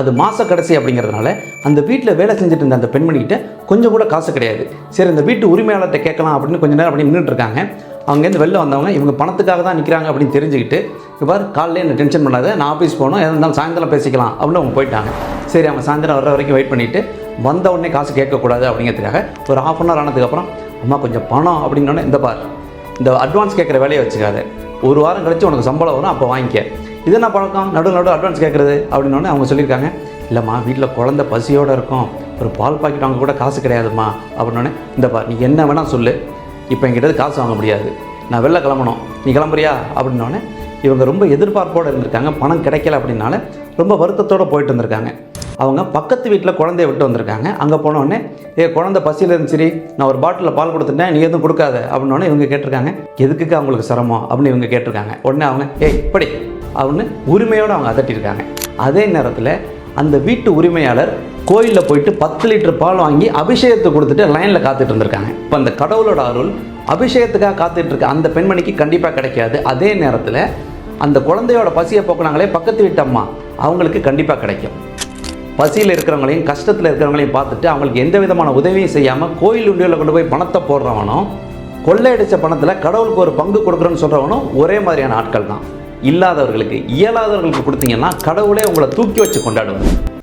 அது மாத கடைசி அப்படிங்கிறதுனால அந்த வீட்டில் வேலை செஞ்சுட்டு இருந்த அந்த பெண்மணிகிட்ட கொஞ்சம் கூட காசு கிடையாது. சரி இந்த வீட்டு உரிமையாளர்கிட்ட கேட்கலாம் அப்படின்னு கொஞ்ச நேரம் அப்படி நின்றுட்டு இருக்காங்க. அங்கேருந்து வெளில வந்தவங்க இவங்க பணத்துக்காக தான் நிற்கிறாங்க அப்படின்னு தெரிஞ்சுக்கிட்டு இவ்வாறு காலையில் என்ன டென்ஷன் பண்ணாத நான் ஆஃபீஸ் போகணும் எதாக இருந்தாலும் சாயந்தரம் பேசிக்கலாம் அப்படின்னு அவங்க போயிட்டாங்க. சரி அவங்க சாயந்தரம் வர்ற வரைக்கும் வெயிட் பண்ணிவிட்டு வந்த உடனே காசு கேட்கக்கூடாது அப்படிங்கிறதுக்காக ஒரு ஆஃப் அன் ஹவர் ஆனதுக்கப்புறம் அம்மா கொஞ்சம் பணம் அப்படின்னோடனே இந்த பார் இந்த அட்வான்ஸ் கேட்குற வேலையை வச்சுக்காத. ஒரு வாரம் கழிச்சு உனக்கு சம்பளம் வரும் அப்போ வாங்கிக்க. இது என்ன பழக்கம்? நடுவில் நடு அட்வான்ஸ் கேட்குறது அப்படின்னோடனே அவங்க சொல்லியிருக்காங்க இல்லைம்மா வீட்டில் குழந்த பசியோடு இருக்கும். ஒரு பால் பாக்கெட் வாங்க கூட காசு கிடையாதும்மா. அப்படின்னோடனே இந்தப்பா நீ என்ன வேணால் சொல்லு. இப்போ என்கிட்ட காசு வாங்க முடியாது. நான் வெளில கிளம்பணும். நீ கிளம்புறியா? அப்படின்னோடனே இவங்க ரொம்ப எதிர்பார்ப்போடு இருந்திருக்காங்க. பணம் கிடைக்கல அப்படின்னால ரொம்ப வருத்தத்தோடு போயிட்டு வந்திருக்காங்க. அவங்க பக்கத்து வீட்டில் குழந்தைய விட்டு வந்திருக்காங்க. அங்கே போனோடனே ஏ குழந்தை பசியில் இருந்துச்சு நான் ஒரு பாட்டிலில் பால் கொடுத்துட்டேன். நீ எதுவும் கொடுக்காத. அப்படின்னோடனே இவங்க கேட்டிருக்காங்க எதுக்குக்கு அவங்களுக்கு சிரமம்? அப்படின்னு இவங்க கேட்டிருக்காங்க. உடனே அவங்க ஏய் இப்படி அப்படின்னு உரிமையோடு அவங்க அதட்டியிருக்காங்க. அதே நேரத்தில் அந்த வீட்டு உரிமையாளர் கோயிலில் போயிட்டு பத்து லிட்டர் பால் வாங்கி அபிஷேகத்தை கொடுத்துட்டு லைனில் காத்துட்டு இருந்திருக்காங்க. இப்போ அந்த கடவுளோட அருள் அபிஷேகத்துக்காக காத்துட்டு இருக்க அந்த பெண்மணிக்கு கண்டிப்பாக கிடைக்காது. அதே நேரத்தில் அந்த குழந்தையோட பசியை போக்குனாங்களே பக்கத்து வீட்டு அம்மா அவங்களுக்கு கண்டிப்பாக கிடைக்கும். பசியில் இருக்கிறவங்களையும் கஷ்டத்தில் இருக்கிறவங்களையும் பார்த்துட்டு அவங்களுக்கு எந்த விதமான உதவியும் செய்யாமல் கோயில் உண்டியில் கொண்டு போய் பணத்தை போடுறவனும் கொள்ளையடித்த பணத்தில் கடவுளுக்கு ஒரு பங்கு கொடுக்குறோன்னு சொல்கிறவனும் ஒரே மாதிரியான ஆட்கள் தான் இல்லாதவர்களுக்கு இயலாதவர்களுக்கு கொடுத்தீங்கன்னா கடவுளே உங்களை தூக்கி வச்சு கொண்டாடுவாங்க